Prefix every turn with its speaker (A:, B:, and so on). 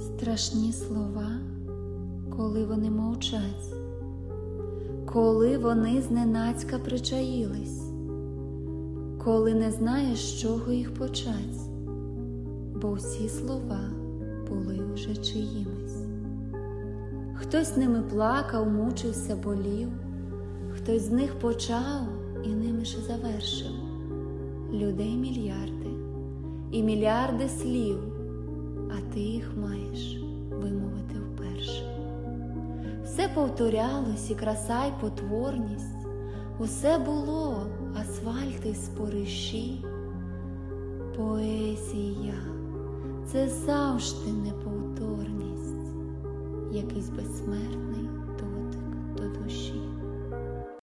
A: Страшні слова, коли вони мовчать, коли вони зненацька причаїлись, коли не знаєш, з чого їх почать, бо всі слова були уже чиїмись. Хтось ними плакав, мучився, болів, хтось з них почав і ними ж завершив. Людей мільярди і мільярди слів, а ти їх маєш Все повторялось і краса, й потворність, усе було асфальти й спориші. Поезія це завжди неповторність, якийсь безсмертний